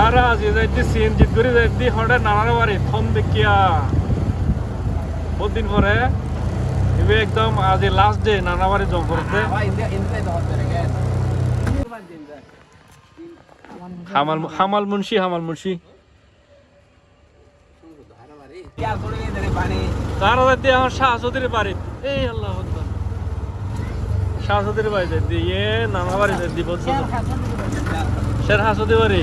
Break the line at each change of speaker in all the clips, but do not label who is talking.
আর আজ যাইতে সিএনজি করে যাইতে হঠাৎ নানার বাড়ি ফোন দেখিয়া বহুত দিন পরে এবে একদম আজ লাস্ট ডে নানা বাড়ি জম করতে হামাল হামাল মুন্সি হামাল মুন্সি তারা যাইতে আমার শাহসুদির বাড়ি এই আল্লাহ। শাহসুদির বাড়ি যাইতে ইয়ে নানা বাড়ি যাইতে বছর শের হাসুদি বাড়ি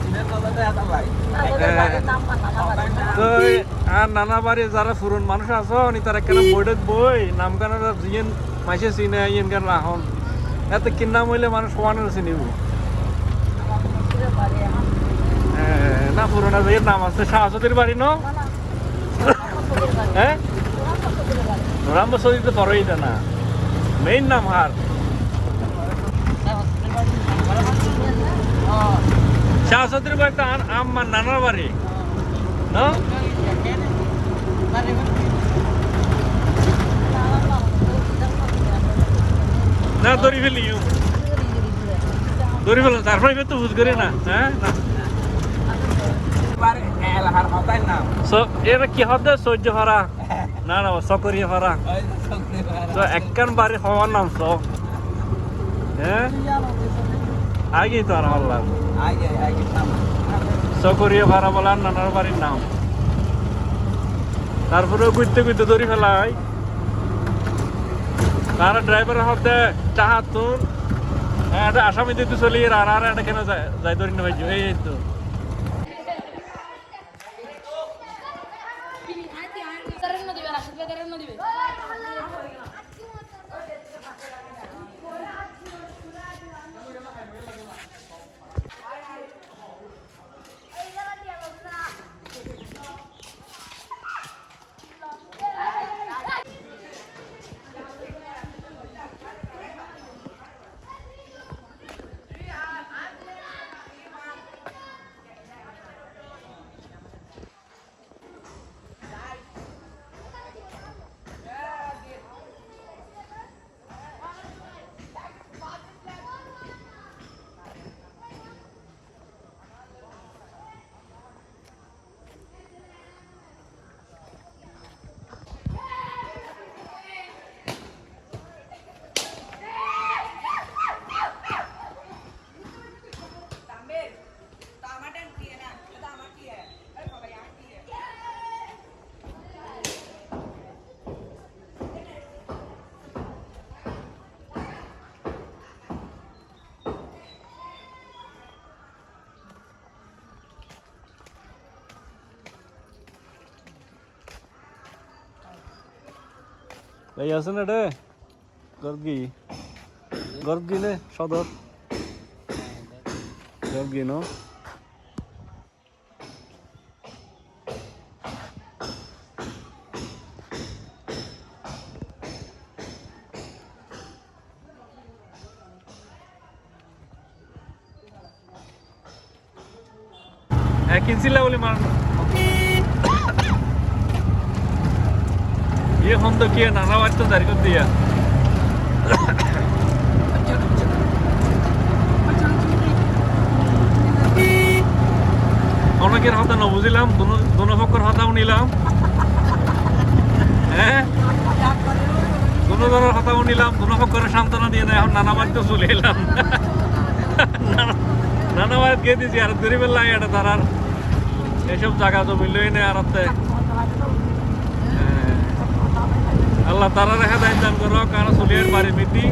তো আর নানা বাড়ি যারা পুরন মানুষ আছো নি তারা কেন বই? নাম কেন জিয়েন মাইসে চিনে ইয়েন কেন রাহন? এত কিন্না মইলে মানুষ চিনিব? না পুরোনো যে নাম আছে শাহসতির বাড়ি ন? হ্যাঁ? রাম সদি তো পরই না। মেইন নাম হার। শাহচৌধুরী বাড়ি আমার নানার বাড়ি। না? না দড়ি ফেলি। দড়ি ফেলো তারপরে তো বুঝ করি না হ্যাঁ? সো কি সহ্য হরা। না না সকরিয়া হরা। তো একখান বাড়ি হওয়ার নাম সব হ্যাঁ? আগেই তো আর
আমার লাভ।
সকরিয়া ভাড়া বলার নানার বাড়ির নাম। তারপরে ঘুরতে ঘুরতে ধরি ফেলায় তার ড্রাইভার হতে চাহাতুন হ্যাঁ, এটা আসামি দিতে চলি আর আর এটা কেন যায় যাই ধরি না ভাই এই তো।
ভাই
আছে না রে গর্গি। গর্গি নে সদর। গর্গি ন? এক ইঞ্চিলা বলে মার ইয়ে হন তো কি নানা বাড়িতে দাঁড়ি করে দিয়া অনেকের হতা ন বুঝিলাম দোনো পক্ষের হতাও নিলাম হ্যাঁ ধরনের হতাও নিলাম দোনো পক্ষের সান্ত্বনা দিয়ে দেয় এখন নানা বাড়িতে চলে এলাম নানা- বাড়িতে গিয়ে দিয়েছি আর গরিবের লাগে এটা তার আর এসব জায়গা জমি লই নেই আর হতে আল্লাহ তারা রেখা দায়িত্ব করো কারণ সুলিয়ার বাড়ি মিটি